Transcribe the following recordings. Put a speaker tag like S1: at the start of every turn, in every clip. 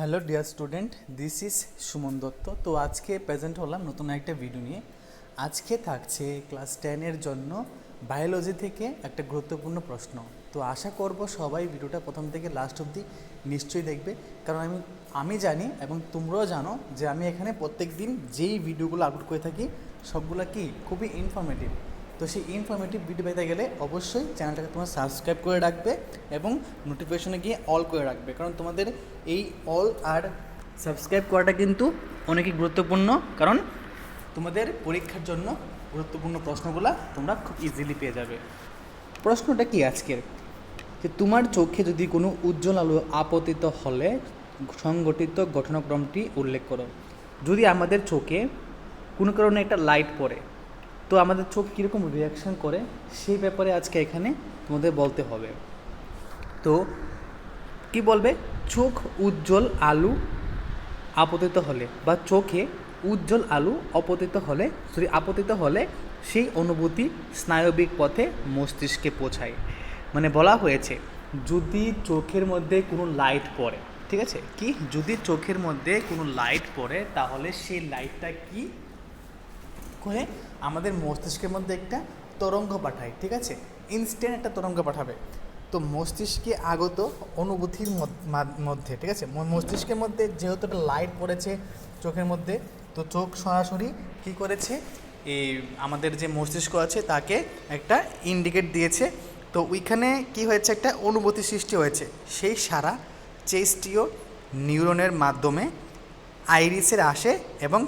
S1: Hello dear student, this is Suman Dutta. তো আজকে present হলাম নতুন একটা ভিডিও নিয়ে। আজকে থাকছে ক্লাস টেনের জন্য বায়োলজি থেকে একটা গুরুত্বপূর্ণ প্রশ্ন। তো আশা করব সবাই ভিডিওটা প্রথম থেকে লাস্ট অবধি নিশ্চয়ই দেখবে। কারণ আমি আমি জানি এবং তোমরাও জানো যে আমি এখানে প্রত্যেক দিন যেই ভিডিওগুলো আপলোড করে থাকি, সবগুলো কি? খুবই ইনফরমেটিভ তো সেই ইনফরমেটিভ ভিডিও পেতে গেলে অবশ্যই চ্যানেলটাকে তোমরা সাবস্ক্রাইব করে রাখবে এবং নোটিফিকেশনে গিয়ে অল করে রাখবে। কারণ তোমাদের এই অল আর সাবস্ক্রাইব করাটা কিন্তু অনেকই গুরুত্বপূর্ণ। কারণ তোমাদের পরীক্ষার জন্য গুরুত্বপূর্ণ প্রশ্নগুলো তোমরা খুব ইজিলি পেয়ে যাবে। প্রশ্নটা কি আজকের? যে তোমার চোখে যদি কোনো উজ্জ্বল আলো আপতিত হলে সংগঠিত ঘটনাক্রমটি উল্লেখ করো। যদি আমাদের চোখে কোনো কারণে একটা লাইট পড়ে তো আমাদের চোখ কীরকম রিয়াকশন করে, সেই ব্যাপারে আজকে এখানে তোমাদের বলতে হবে। তো, কি বলবে? চোখ উজ্জ্বল আলু আপতিত হলে বা চোখে উজ্জ্বল আলু অপতিত হলে সরি আপতিত হলে সেই অনুভূতি স্নায়বিক পথে মস্তিষ্কে পৌঁছায়। মানে বলা হয়েছে, যদি চোখের মধ্যে কোনো লাইট পড়ে, ঠিক আছে? কি? যদি চোখের মধ্যে কোনো লাইট পড়ে, তাহলে সেই লাইটটা কি? করে আমাদের মস্তিষ্কের মধ্যে একটা তরঙ্গ পাঠায়, ঠিক আছে? ইনস্ট্যান্ট একটা তরঙ্গ পাঠাবে। তো মস্তিষ্কে আগত অনুভূতির মধ্যে, ঠিক আছে? মস্তিষ্কের মধ্যে যেহেতু একটা লাইট পড়েছে চোখের মধ্যে, তো চোখ সরাসরি কী করেছে? এই আমাদের যে মস্তিষ্ক আছে তাকে একটা ইন্ডিকেট দিয়েছে। তো ওইখানে কি হয়েছে? একটা অনুভূতি সৃষ্টি হয়েছে। সেই সারা চেস্টীয় নিউরনের মাধ্যমে আইরিসের আসে এবং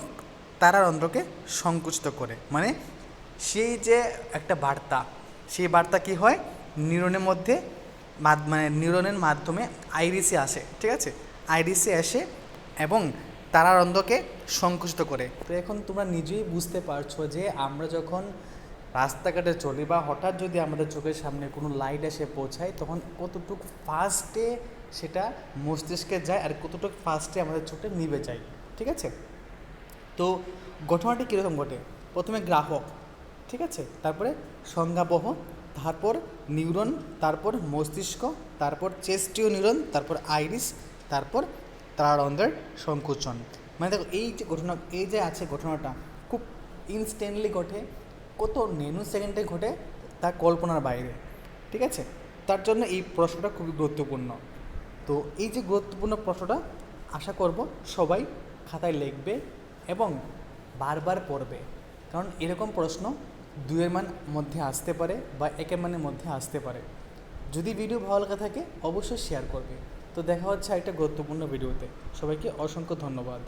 S1: তারারন্ধ্রকে সংকুচিত করে। মানে সেই যে একটা বার্তা, সেই বার্তা কি হয়? নিউরনের মধ্যে মানে নিউরনের মাধ্যমে আইরিসে আসে, ঠিক আছে? আইরিসে আসে এবং তারারন্ধ্রকে সংকুচিত করে। তো এখন তোমরা নিজেই বুঝতে পারছ যে আমরা যখন রাস্তাঘাটে চলি বা হঠাৎ যদি আমাদের চোখের সামনে কোনো লাইট এসে পৌঁছায়, তখন কতটুকু ফাস্টে সেটা মস্তিষ্কে যায় আর কতটুকু ফাস্টে আমাদের চোখে নিভে যায়, ঠিক আছে? তো ঘটনাটি কীরকম ঘটে? প্রথমে গ্রাহক, ঠিক আছে? তারপরে সংজ্ঞাবহ, তারপর নিউরন, তারপর মস্তিষ্ক, তারপর চেস্টীয় নিউরন, তারপর আইরিস, তারপর তারারন্ধ্রের সংকোচন। মানে দেখো, এই যে ঘটনা, এই যে আছে ঘটনাটা খুব ইনস্ট্যান্টলি ঘটে, কত নেনু সেকেন্ডে ঘটে তা কল্পনার বাইরে, ঠিক আছে? তার জন্য এই প্রশ্নটা খুবই গুরুত্বপূর্ণ। তো এই যে গুরুত্বপূর্ণ প্রশ্নটা আশা করব সবাই খাতায় লিখবে এবং বারবার পড়বে। কারণ এরকম প্রশ্ন দুয়ের মান মধ্যে আসতে পারে বা একের মানের মধ্যে আসতে পারে। যদি ভিডিও ভালো লাগে থাকে, অবশ্যই শেয়ার করবে। তো দেখা হচ্ছে একটা গুরুত্বপূর্ণ ভিডিওতে সবাইকে অসংখ্য ধন্যবাদ।